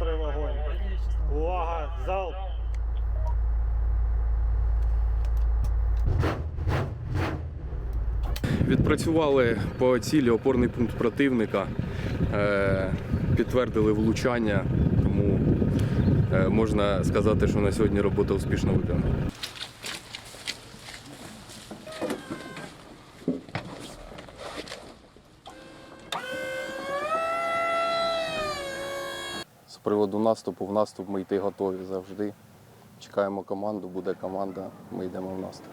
метри вогонь. Увага, залп! Відпрацювали по цілі опорний пункт противника, е, підтвердили влучання, тому е, можна сказати, що на сьогодні робота успішно виконана. З приводу наступу, в наступ ми йти готові завжди. Чекаємо команду, буде команда, ми йдемо в наступ.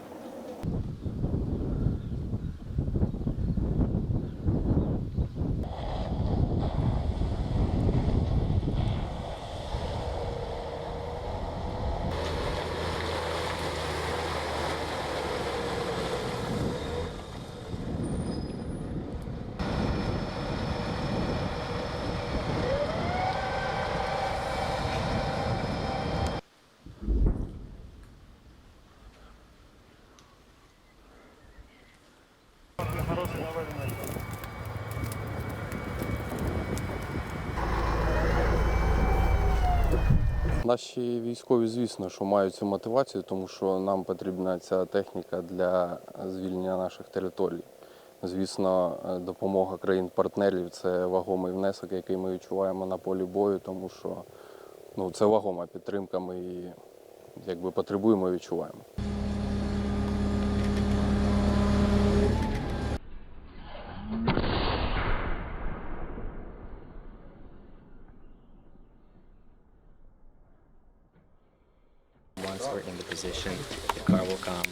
Наші військові, звісно, що мають цю мотивацію, тому що нам потрібна ця техніка для звільнення наших територій. Звісно, е, допомога країн-партнерів це вагомий внесок, який ми відчуваємо на полі бою, тому що ну, це вагома підтримка. Ми її якби потребуємо і відчуваємо. Once we're in the position, the car will come.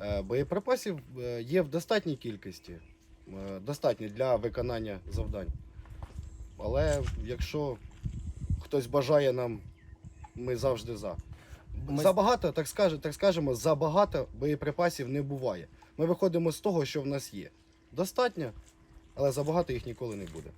Е, Боєприпасів е, є в достатній кількості, е, достатньо для виконання завдань. Але якщо хтось бажає нам, ми завжди за. Забагато, так, скаже, так скажемо, забагато боєприпасів не буває. Ми виходимо з того, що в нас є. Достатньо, але забагато їх ніколи не буде.